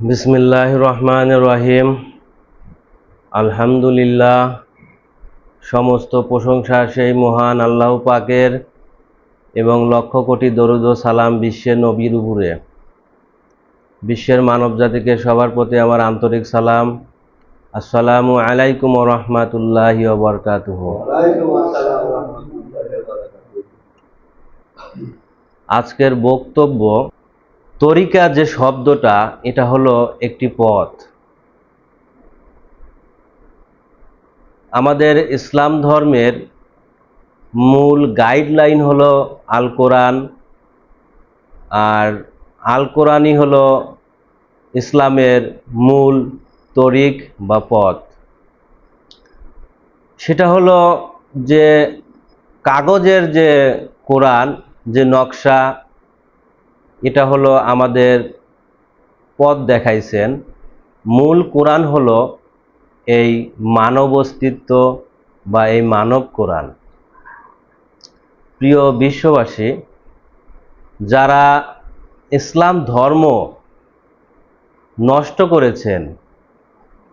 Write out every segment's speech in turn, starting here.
বিসমিল্লাহ রহমান রহিম আলহামদুলিল্লাহ। সমস্ত প্রশংসা সেই মহান আল্লাহ পাকের এবং লক্ষ কোটি দরুদ সালাম বিশ্বের নবীর উপরে। বিশ্বের মানব জাতিকে সবার প্রতি আমার আন্তরিক সালাম। আসসালামু আলাইকুম রহমাতুল্লাহি বারাকাতুহু। আজকের বক্তব্য তরিকা যে শব্দটা, এটা হলো একটি পথ। আমাদের ইসলাম ধর্মের মূল গাইডলাইন হলো আল কোরআন আর আল কোরআনই হলো ইসলামের মূল তরিক বা পথ। সেটা হলো যে কাগজের যে কোরআন, যে নকশা এটা হলো আমাদের পথ দেখাইছেন। মূল কোরআন হলো এই মানব অস্তিত্ব বা এই মানব কোরআন। প্রিয় বিশ্ববাসী, যারা ইসলাম ধর্ম নষ্ট করেছেন,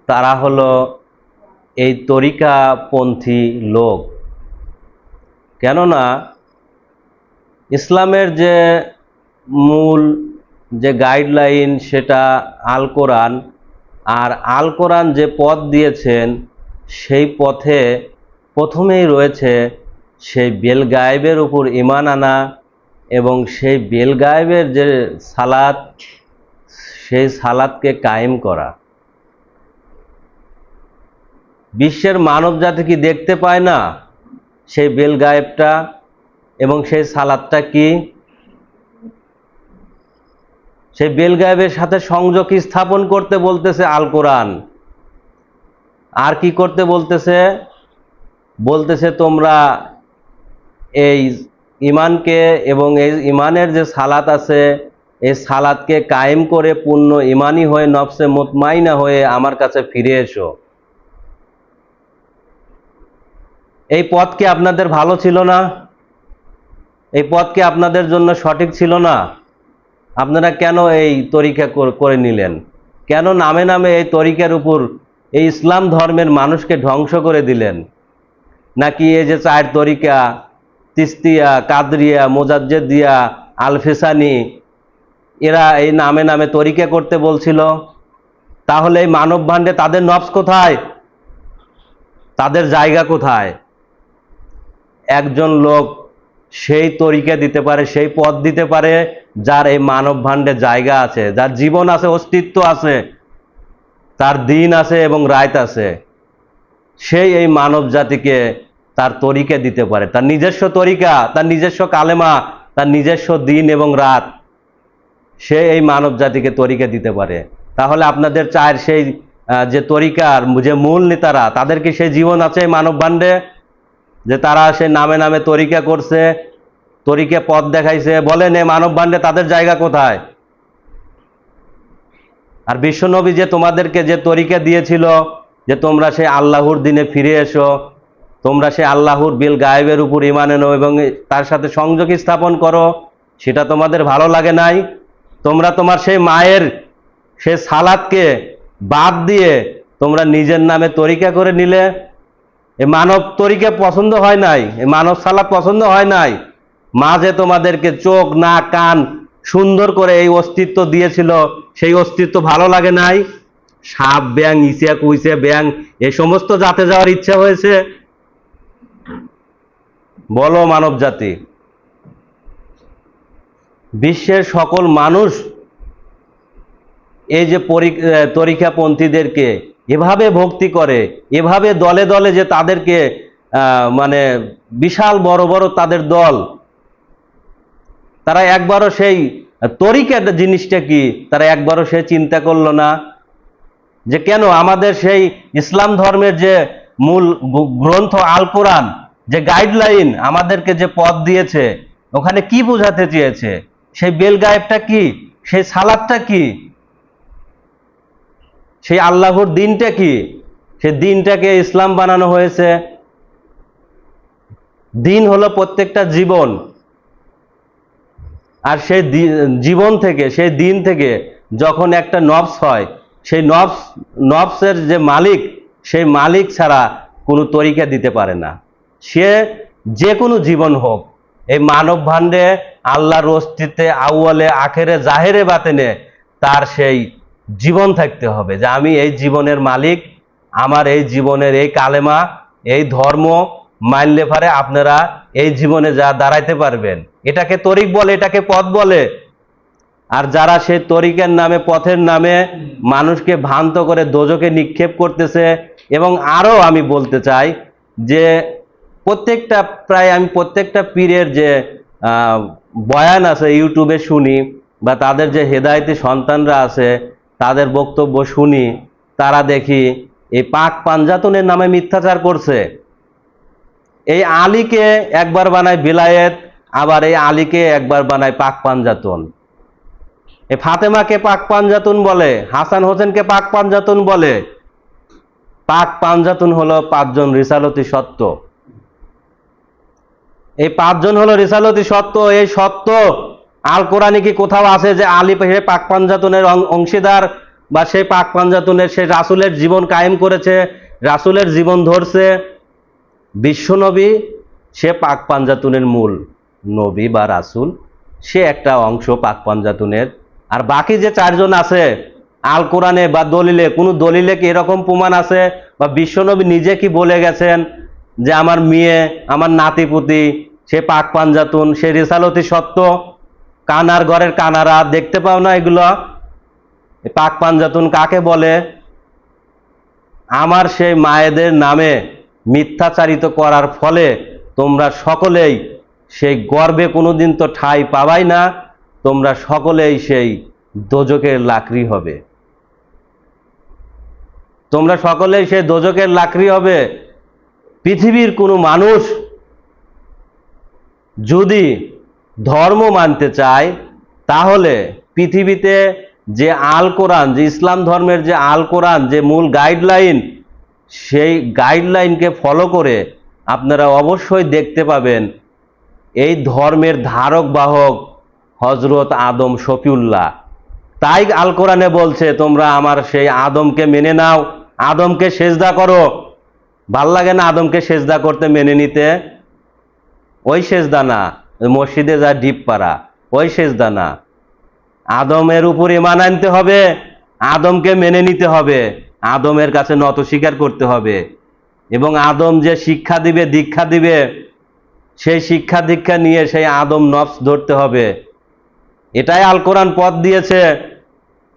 তারা হলো এই তরিকাপন্থী লোক। কেননা ইসলামের যে মূল যে গাইডলাইন সেটা আল কোরআন, আর আল কোরআন যে পথ দিয়েছেন, সেই পথে প্রথমেই রয়েছে সেই বেল গায়েবের উপর ইমান আনা এবং সেই বেল গায়েবের যে সালাত, সেই সালাদকে কায়েম করা। বিশ্বের মানব জাতি কি দেখতে পায় না সেই বেল গায়েবটা এবং সেই সালাদটা কি? সেই বেল গায়েবের সাথে সংযোগ স্থাপন করতে বলতেছে আল কোরআন। আর কি করতে বলতেছে? বলতেছে তোমরা এই ইমানকে এবং এই ইমানের যে সালাত আছে, এই সালাদকে কায়েম করে পূর্ণ ইমানি হয়ে নফসে মুতমাইনা হয়ে আমার কাছে ফিরে এসো। এই পথ কি আপনাদের ভালো ছিল না? এই পথ কি আপনাদের জন্য সঠিক ছিল না? আপনারা কেন এই তরিকা করে নিলেন? কেন নামে নামে এই তরিকার উপর এই ইসলাম ধর্মের মানুষকে ধ্বংস করে দিলেন? নাকি এই যে চার তরিকা, তিস্তিয়া, কাদরিয়া, মোজাজ্জেদিয়া, আলফেসানি, এরা এই নামে নামে তরিকা করতে বলছিল? তাহলে এই মানব ভাণ্ডে তাদের নবস কোথায়? তাদের জায়গা কোথায়? একজন লোক সেই তরিকা দিতে পারে, সেই পথ দিতে পারে যার এই মানব ভাণ্ডে জায়গা আছে, যার জীবন আছে, অস্তিত্ব আছে, তার দিন আছে এবং রাত আছে, সেই এই মানব জাতিকে তার তরিকা দিতে পারে। তার নিজস্ব তরিকা, তার নিজস্ব কালেমা, তার নিজস্ব দিন এবং রাত, সে এই মানব জাতিকে তরিকা দিতে পারে। তাহলে আপনাদের চায়ের সেই যে তরিকার যে মূল নেতারা, তাদের কি সেই জীবন আছে মানব ভাণ্ডে যে তারা সে নামে নামে তরিকা করছে তরিকে পথ দেখাইছে বলেন এ মানব ভাণ্ডে তাদের জায়গা কোথায়? আর বিশ্বনবী যে তোমাদেরকে যে তরিকা দিয়েছিল, যে তোমরা সেই আল্লাহর দিনে ফিরে এসো, তোমরা সেই আল্লাহর বিল গায়েবের উপর ইমান এনো এবং তার সাথে সংযোগ স্থাপন করো, সেটা তোমাদের ভালো লাগে নাই। তোমরা তোমার সেই মায়ের সে সালাদকে বাদ দিয়ে তোমরা নিজের নামে তরিকা করে নিলে। এ মানব তরিকা পছন্দ হয় নাই, এ মানব সালাদ পছন্দ হয় নাই। মা যে তোমাদেরকে চোখ না কান সুন্দর করে এই অস্তিত্ব দিয়েছিল। সেই অস্তিত্ব ভালো লাগে নাই? সাপ ব্যাং ইসিয়া কুইসে ব্যাং এই সমস্ত জাতে যাওয়ার ইচ্ছা হয়েছে? বলো মানব জাতি। বিশ্বের সকল মানুষ এই যে তরিকাপন্থীদেরকে এভাবে ভক্তি করে, এভাবে দলে দলে যে তাদেরকে মানে বিশাল বড় বড় তাদের দল তারা একবারও সেই তরিকা জিনিসটা কি? তারা একবারও সে চিন্তা করল না যে কেন আমাদের সেই ইসলাম ধর্মের যে মূল গ্রন্থ আল কোরআন যে গাইডলাইন আমাদেরকে যে পথ দিয়েছে, ওখানে কি বোঝাতে চেয়েছে? সেই বেল গায়েবটা কি? সেই সালাদটা কি? সেই আল্লাহর দিনটা কি? সেই দিনটাকে ইসলাম বানানো হয়েছে। দিন হলো প্রত্যেকটা জীবন। আর সেই জীবন থেকে, সেই দিন থেকে যখন একটা নবস হয়, সেই নবস, নবসের যে মালিক, সেই মালিক ছাড়া কোনো তরিকা দিতে পারে না। সে যে কোনো জীবন হোক, এই মানব ভাণ্ডে আল্লাহর অস্তিত্বে, আউয়ালে, আখেরে, জাহেরে, বাতেনে তার সেই জীবন থাকতে হবে যে আমি এই জীবনের মালিক, আমার এই জীবনের এই কালেমা, এই ধর্ম মাইনলে পারে আপনারা এই জীবনে যা দাঁড়াইতে পারবেন, এটাকে তরিক বলে, এটাকে পথ বলে। আর যারা সেই তরিকের নামে, পথের নামে মানুষকে ভ্রান্ত করে দোজকে নিক্ষেপ করতেছে, এবং আরও আমি বলতে চাই যে, প্রত্যেকটা প্রায় আমি প্রত্যেকটা পীরের যে বয়ান আছে ইউটিউবে শুনি, বা তাদের যে হেদায়তি সন্তানরা আছে, তাদের বক্তব্য শুনি, তারা দেখি এই পাক পাঞ্জাতনের নামে মিথ্যাচার করছে। এই আলীকে একবার বানায় বিলায়েত, আবার এই আলীকে একবার বানায় পাক পাঞ্জাতন। এই ফাতেমাকে পাক পাঞ্জাতুন বলে, হাসান হোসেনকে পাক পাঞ্জাতুন বলে। পাক পাঞ্জাতুন হলো পাঁচজন রিসালতি সত্য। এই পাঁচজন হলো রিসালতি সত্য, এই সত্য আল কোরআনে কি কোথাও আছে যে আলী সে পাক পাঞ্জাতুনের অংশীদার বা সেই পাক পাঞ্জাতুনের, সে রাসুলের জীবন কায়েম করেছে, রাসুলের জীবন ধরছে? বিশ্বনবী সে পাক পাঞ্জাতুনের মূল নবী বা রাসুল, সে একটা অংশ পাক পাঞ্জাতুনের। আর বাকি যে চারজন আছে, আল কোরআনে বা দলিলে, কোনো দলিলে কি এরকম প্রমাণ আছে? বা বিশ্বনবী নিজে কি বলে গেছেন যে আমার মেয়ে, আমার নাতিপুতি, সে পাক পাঞ্জাতুন, সে রিসালতি সত্য? কানার ঘরের কানারা দেখতে পাও না এগুলো? পাক পাঞ্জাতুন কাকে বলে? আমার সেই মায়েদের নামে মিথ্যাচারিত করার ফলে তোমরা সকলেই সেই গর্বে কোনোদিন তো ঠাঁই পাবাই না, তোমরা সকলেই সেই দোজকের লাকড়ি হবে। তোমরা সকলেই সেই দোজকের লাকড়ি হবে। পৃথিবীর কোনো মানুষ যদি ধর্ম মানতে চায়, তাহলে পৃথিবীতে যে আল কোরআন, যে ইসলাম ধর্মের যে আল কোরআন, যে মূল গাইডলাইন সেই গাইডলাইনকে ফলো করে আপনারা অবশ্যই দেখতে পাবেন এই ধর্মের ধারক বাহক হজরত আদম শফিউল্লাহ। তাই আল কোরআনে বলছে, তোমরা আমার সেই আদমকে মেনে নাও, আদমকে সেজদা করো। ভালো লাগে না আদমকে সেজদা করতে মেনে নিতে। ওই সেজদা না মসজিদে যা ডিপ পাড়া, ওই সেজদা না। আদমের উপর ইমান আনতে হবে, আদমকে মেনে নিতে হবে। আদমের কাছে নত স্বীকার করতে হবে। এবং আদম যে শিক্ষা দিবে, দীক্ষা দিবে, সেই শিক্ষা দীক্ষা নিয়ে সেই আদম নফস ধরতে হবে। এটাই আল কোরআন পথ দিয়েছে।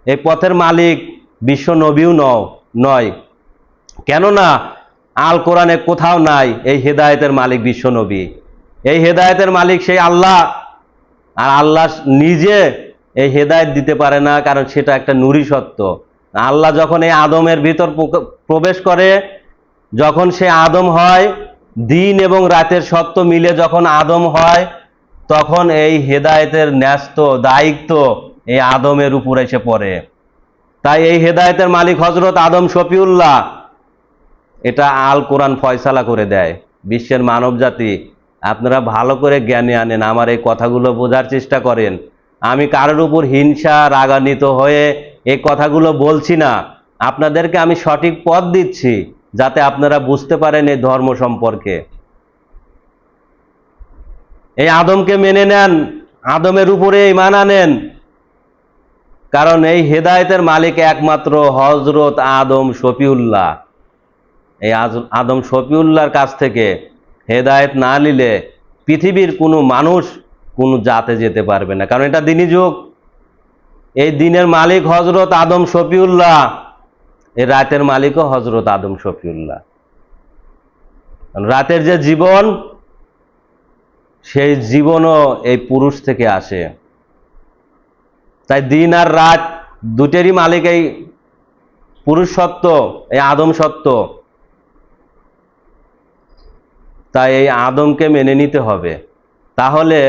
এই পথের মালিক বিশ্ব নবীও নয়। কেননা আল কোরআনে কোথাও নাই এই হেদায়েতের মালিক বিশ্ব নবী। এই হেদায়তের মালিক সেই আল্লাহ। আর আল্লাহ নিজে এই হেদায়ত দিতে পারে না, কারণ সেটা একটা নুরি সত্য। আল্লাহ যখন এই আদমের ভিতর প্রবেশ করে, যখন সে আদম হয়, দিন এবং রাতের সত্য মিলে যখন আদম হয়, তখন এই হেদায়েতের ন্যস্ত, দায়িত্ব এই আদমের উপর এসে পড়ে। তাই এই হেদায়েতের মালিক হজরত আদম শফিউল্লাহ, এটা আল কোরআন ফয়সালা করে দেয়। বিশ্বের মানব জাতি, আপনারা ভালো করে জ্ঞানে আনেন, আমার এই কথাগুলো বোঝার চেষ্টা করেন। আমি কারোর উপর হিংসা, রাগান্বিত হয়ে এই কথাগুলো বলছি না। আপনাদেরকে আমি সঠিক পথ দিচ্ছি যাতে আপনারা বুঝতে পারেন এই ধর্ম সম্পর্কে। এই আদমকে মেনে নেন, আদমের উপরে ইমান আনেন। কারণ এই হেদায়েতের মালিক একমাত্র হজরত আদম শফিউল্লাহ। এই আদম শফিউল্লাহর কাছ থেকে হেদায়েত না নিলে পৃথিবীর কোনো মানুষ কোনো জাতে যেতে পারবে না। কারণ এটা দিনই যুগ। এই দিনের মালিক হজরত আদম শফিউল্লাহ। এই রাতের মালিকও হজরত আদম শফিউল্লাহ। রাতের যে জীবন, সেই জীবনও এই পুরুষ থেকে আসে। তাই দিন আর রাত দুটেরই মালিক এই পুরুষ সত্য, এই আদম সত্য। তাই এই আদমকে মেনে নিতে হবে। তাহলে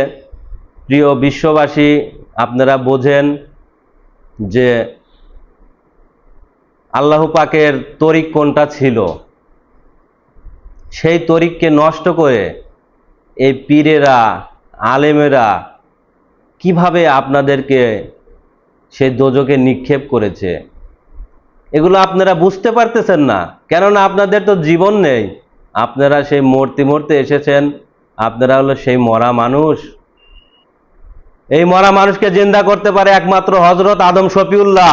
প্রিয় বিশ্ববাসী, আপনারা বোঝেন যে আল্লাহ পাকের তরিক কোনটা ছিল? সেই তরিককে নষ্ট করে এই পীরেরা, আলেমেরা কীভাবে আপনাদেরকে সেই দোজকে নিক্ষেপ করেছে? এগুলো আপনারা বুঝতে পারতেছেন না। কেননা আপনাদের তো জীবন নেই। আপনারা সেই মূর্তি মূর্তি এসেছেন। আপনারা হলো সেই মরা মানুষ। এই মরা মানুষকে জিন্দা করতে পারে একমাত্র হজরত আদম শফিউল্লাহ।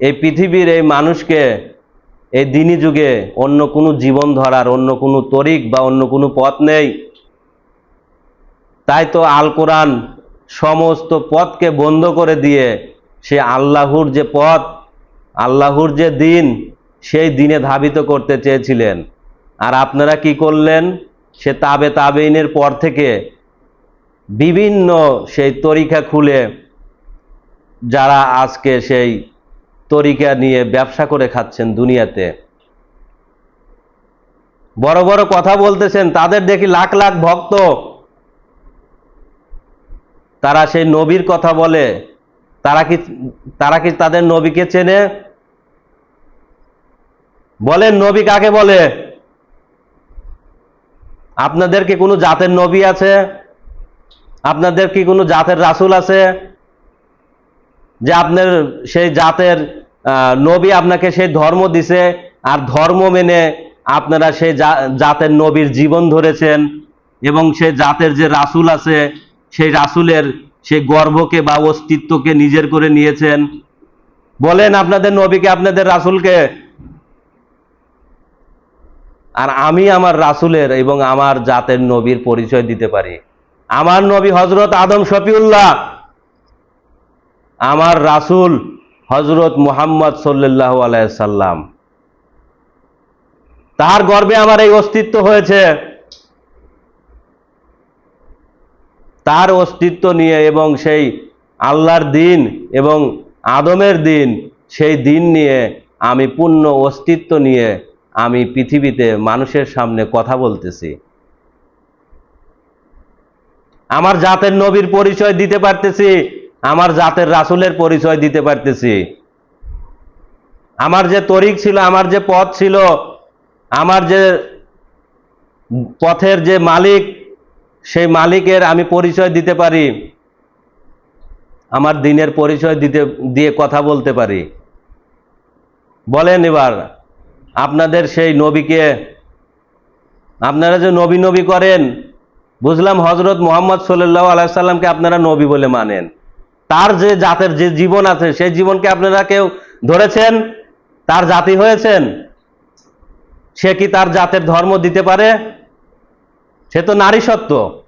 এই পৃথিবীর এই মানুষকে এই দিনী যুগে অন্য কোনো জীবন ধরার, অন্য কোনো তরিক বা অন্য কোনো পথ নেই। তাই তো আল কোরআন সমস্ত পথকে বন্ধ করে দিয়ে সে আল্লাহর যে পথ, আল্লাহর যে দিন, সেই দিনে ধাবিত করতে চেয়েছিলেন। আর আপনারা কি করলেন? সে তাবে তাবেইনের পর থেকে বিভিন্ন সেই তরিকা খুলে যারা আজকে সেই তরিকা নিয়ে ব্যবসা করে খাচ্ছেন দুনিয়াতে। বড় বড় কথা বলতেছেন, তাদের দেখি লাখ লাখ ভক্ত। তারা সেই নবীর কথা বলে। তারা কি তারা কি তাদের নবীকে চেনে? বলেন নবী কাকে বলে? আপনাদের কি কোনো জাতের নবী আছে? আপনাদের কি কোনো জাতের রাসুল আছে? যে আপনার সেই জাতের নবী আপনাকে সেই ধর্ম দিছে, আর ধর্ম মেনে আপনারা সেই জাতের নবীর জীবন ধরেছেন, এবং সে জাতের যে রাসূল আছে, সেই রাসুলের সেই গর্বকে বা অস্তিত্বকে নিজের করে নিয়েছেন। বলেন আপনাদের নবীকে আপনাদের রাসূলকে? আর আমি আমার রাসূলের এবং আমার জাতের নবীর পরিচয় দিতে পারি। আমার নবী হজরত আদম শফিউল্লাহ, আমার রাসূল হজরত মুহাম্মদ সাল্লাল্লাহু আলাইসাল্লাম তার গর্বে আমার এই অস্তিত্ব হয়েছে। তার অস্তিত্ব নিয়ে এবং সেই আল্লাহর দিন এবং আদমের দিন, সেই দিন নিয়ে আমি পূর্ণ অস্তিত্ব নিয়ে আমি পৃথিবীতে মানুষের সামনে কথা বলতেছি। আমার জাতের নবীর পরিচয় দিতে পারতেছি, আমার জাতের রাসুলের পরিচয় দিতে পারতেছি। আমার যে তরিক ছিল, আমার যে পথ ছিল, আমার যে পথের যে মালিক, সেই মালিকের আমি পরিচয় দিতে পারি, আমার দিনের পরিচয় দিতে, দিয়ে কথা বলতে পারি। বলেন এবার আপনাদের সেই নবীকে, আপনারা যে নবী নবী করেন, বুঝলাম হজরত মোহাম্মদ সাল্লাহ আলাইসাল্লামকে আপনারা নবী বলে মানেন। তার যে জাতের যে জীবন আছে, সেই জীবনকে আপনারা কেউ ধরেছেন? তার জাতি হয়েছেন? সে কি তার জাতের ধর্ম দিতে পারে? সে তো নারী সত্য।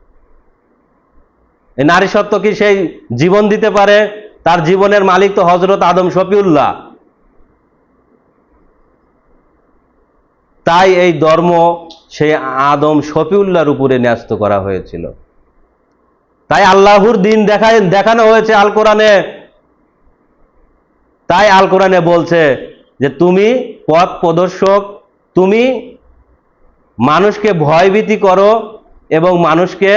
এই নারী সত্য কি সেই জীবন দিতে পারে? তার জীবনের মালিক তো হজরত আদম শফিউল্লাহ। তাই এই ধর্ম সেই আদম শফিউল্লাহর উপরে ন্যস্ত করা হয়েছিল। তাই আল্লাহর দিন দেখায় দেখানো হয়েছে আল কোরআনে। তাই আল কোরআনে বলছে যে তুমি পথ প্রদর্শক, তুমি মানুষকে ভয়ভীতি করো এবং মানুষকে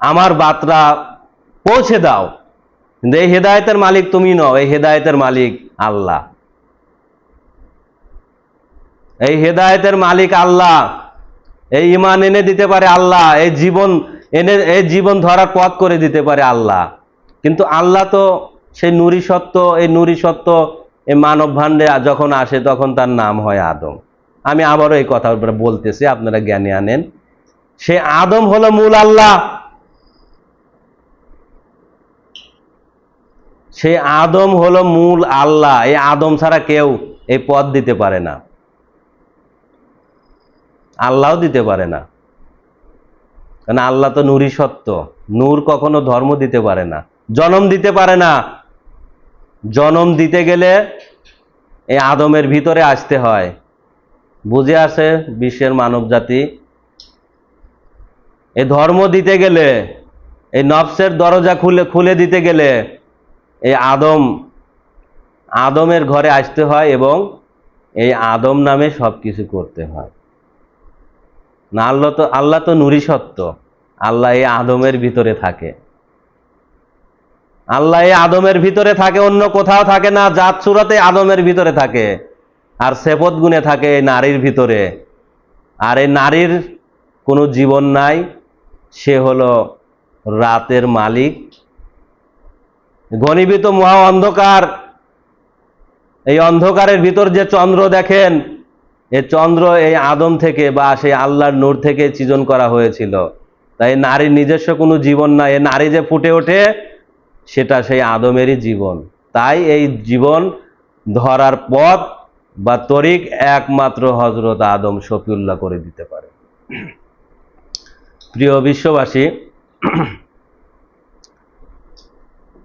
আমার বার্তা পৌঁছে দাও। কিন্তু এই হেদায়তের মালিক তুমি নও, এই হেদায়তের মালিক আল্লাহ। এই হেদায়েতের মালিক আল্লাহ। এই ইমান এনে দিতে পারে আল্লাহ, এই জীবন এনে, এই জীবন ধরার পথ করে দিতে পারে আল্লাহ। কিন্তু আল্লাহ তো সেই নুরি সত্য, এই নুরি সত্য এই মানব ভাণ্ডে যখন আসে তখন তার নাম হয় আদম। আমি আবারও এই কথা বলতেছি, আপনারা জ্ঞানে আনেন। সে আদম হলো মূল আল্লাহ। সে আদম হলো মূল আল্লাহ। এই আদম ছাড়া কেউ এই পথ দিতে পারে না। আল্লাহও দিতে পারে না। কারণ আল্লাহ তো নূরই সত্য। নূর কখনো ধর্ম দিতে পারে না। জনম দিতে পারে না। জনম দিতে গেলে এই আদমের ভিতরে আসতে হয়। বুঝে আসে বিশ্বের মানব জাতি এই ধর্ম দিতে গেলে, এই নফসের দরজা খুলে খুলে দিতে গেলে এই আদম, আদমের ঘরে আসতে হয় এবং এই আদম নামে সব কিছু করতে হয়। না, আল্লাহ তো আল্লাহ তো নুরি সত্য। আল্লাহ এই আদমের ভিতরে থাকে। আল্লাহ এই আদমের ভিতরে থাকে, অন্য কোথাও থাকে না, জাত সুরাতে আদমের ভিতরে থাকে। আর সেপত গুণে থাকে এই নারীর ভিতরে। আর এই নারীর কোনো জীবন নাই, সে হলো রাতের মালিক। ঘনীভূত মহা অন্ধকার। এই অন্ধকারের ভিতর যে চন্দ্র দেখেন এ চন্দ্র এই আদম থেকে বা সেই আল্লাহর নূর থেকে সৃজন করা হয়েছিল। তাই নারীর নিজস্ব কোনো জীবন না, এ নারী যে ফুটে ওঠে, সেটা সেই আদমেরই জীবন। তাই এই জীবন ধরার পথ বা তরিক একমাত্র হজরত আদম শফিউল্লাহ করে দিতে পারে। প্রিয় বিশ্ববাসী,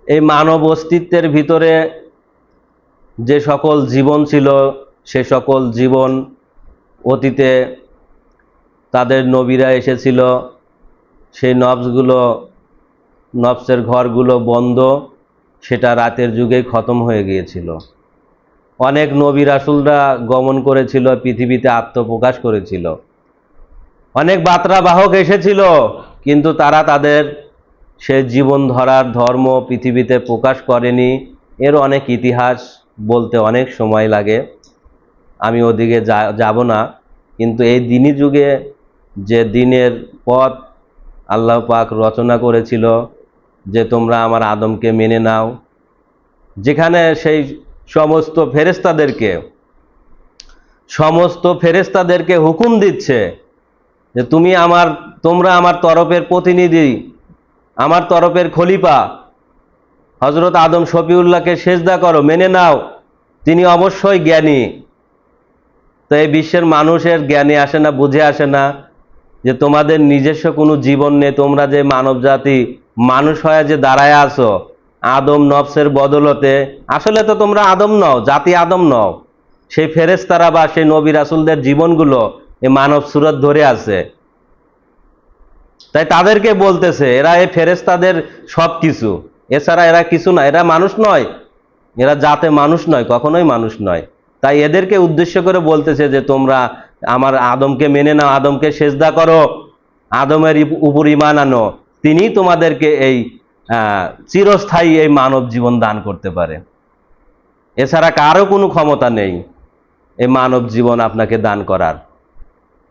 এই মানব অস্তিত্বের ভিতরে যে সকল জীবন ছিল, সে সকল জীবন অতীতে তাদের নবীরা এসেছিল, সেই নবসগুলো, নবসের ঘরগুলো বন্ধ, সেটা রাতের যুগেই খতম হয়ে গিয়েছিল। অনেক নবী রাসুলরা গমন করেছিল, পৃথিবীতে আত্মপ্রকাশ করেছিল। অনেক বার্তাবাহক এসেছিল, কিন্তু তারা তাদের সে জীবন ধরার ধর্ম পৃথিবীতে প্রকাশ করেনি। এর অনেক ইতিহাস বলতে অনেক সময় লাগে। আমি ওদিকে যাব না। কিন্তু এই দিনই যুগে যে দিনের পথ আল্লাহ পাক রচনা করেছিল যে তোমরা আমার আদমকে মেনে নাও, যেখানে সেই সমস্ত ফেরেস্তাদেরকে সমস্ত ফেরেস্তাদেরকে হুকুম দিচ্ছে যে তুমি আমার, তোমরা আমার তরফের প্রতিনিধি, আমার তরফের খলিফা হজরত আদম শফিউল্লাহকে সেজদা করো, মেনে নাও। তিনি অবশ্যই জ্ঞানী। তো এই বিশ্বের মানুষের জ্ঞানে আসে না, বুঝে আসে না যে তোমাদের নিজস্ব কোনো জীবন নেই, তোমরা যে মানব জাতি মানুষ হয়ে যে দাঁড়ায় আছো, আদম নফসের বদলতে, আসলে তো তোমরা আদম নও, জাতি আদম নও। সেই ফেরেস্তারা বা সেই নবী রাসুলদের জীবনগুলো এই মানব সুরত ধরে আছে। তাই তাদেরকে বলতেছে, এরা এই ফেরেস্তাদের সব কিছু এছাড়া এরা কিছু না, এরা মানুষ নয়। এরা জাতে মানুষ নয়, কখনোই মানুষ নয়। তাই এদেরকে উদ্দেশ্য করে বলতেছে যে তোমরা আমার আদমকে মেনে নাও, আদমকে সেজদা করো, আদমের উপর ইমান আনো। তিনি তোমাদেরকে এই চিরস্থায়ী এই মানব জীবন দান করতে পারে। এছাড়া কারও কোনো ক্ষমতা নেই এই মানব জীবন আপনাকে দান করার।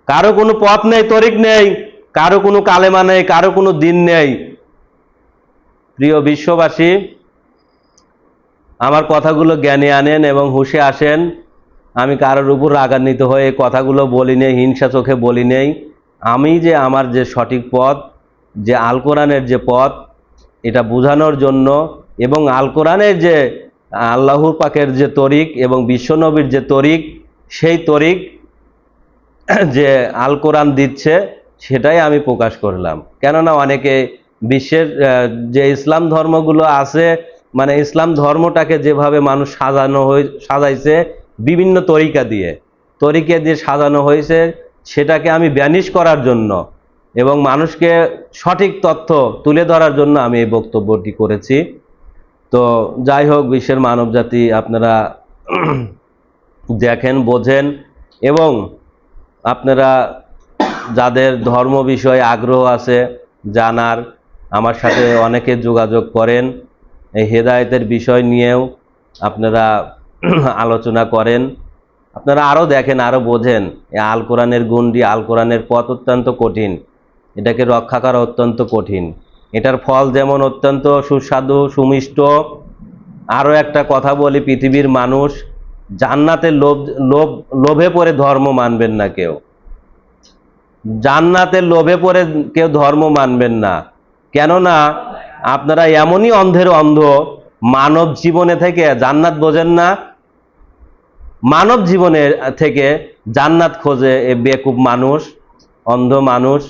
কারও কোনো পথ নেই, তরিক নেই, কারও কোনো কালেমা নেই, কারও কোনো দিন নেই। প্রিয় বিশ্ববাসী আমার কথাগুলো জ্ঞানে আনেন এবং হুশে আসেন। আমি কারোর উপর রাগান্বিত হয়ে কথাগুলো বলি নেই, হিংসা চোখে বলি নেই। আমি যে আমার যে সঠিক পথ, যে আল কোরআনের যে পথ, এটা বোঝানোর জন্য এবং আল কোরআনের যে আল্লাহর পাকের যে তরিক এবং বিশ্বনবীর যে তরিক, সেই তরিক যে আল কোরআন দিচ্ছে, সেটাই আমি প্রকাশ করলাম। কেননা অনেকে বিশ্বের যে ইসলাম ধর্মগুলো আছে মানে ইসলাম ধর্মটাকে যেভাবে মানুষ সাজানো হয়ে সাজাইছে বিভিন্ন তরিকা দিয়ে। তরিকা দিয়ে সাজানো হয়েছে সেটাকে আমি ব্যানিশ করার জন্য এবং মানুষকে সঠিক তথ্য তুলে ধরার জন্য আমি এই বক্তব্যটি করেছি। তো যাই হোক, বিশ্বের মানবজাতি আপনারা দেখেন, বোঝেন এবং আপনারা যাদের ধর্ম বিষয়ে আগ্রহ আছে জানার, আমার সাথে অনেকে যোগাযোগ করেন। এই হেদায়েতের বিষয় নিয়েও আপনারা আলোচনা করেন। আপনারা আরও দেখেন আরও বোঝেন, এই আল কোরআনের গুন্ডি আল কোরআনের পথ অত্যন্ত কঠিন। এটাকে রক্ষা করা অত্যন্ত কঠিন। এটার ফল যেমন অত্যন্ত সুস্বাদু, সুমিষ্ট আরও একটা কথা বলি, পৃথিবীর মানুষ জান্নাতের লোভ লোভ, লোভে পড়ে ধর্ম মানবেন না কেউ। জান্নাতের লোভে পড়ে কেউ ধর্ম মানবেন না। কেননা আপনারা এমনই অন্ধের অন্ধ, মানব জীবনে থেকে জান্নাত বোঝেন না। মানব জীবনে থেকে জান্নাত খোঁজে এ বেকুব মানুষ, অন্ধ মানুষ।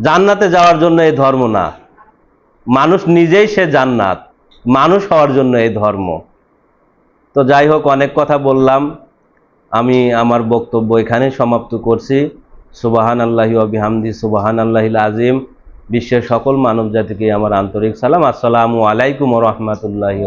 জান্নাতে যাওয়ার জন্য এই ধর্ম না। মানুষ নিজেই সে জান্নাত, মানুষ হওয়ার জন্য এই ধর্ম। তো যাই হোক, অনেক কথা বললাম। আমি আমার বক্তব্য এখানে সমাপ্ত করছি। সুবাহান আল্লাহি অবিহামদি সুবাহান আল্লাহিল আজিম বিশ্বের সকল মানব জাতিকে আমার আন্তরিক সালাম। আসসালামু আলাইকুম রহমতুল্লাহি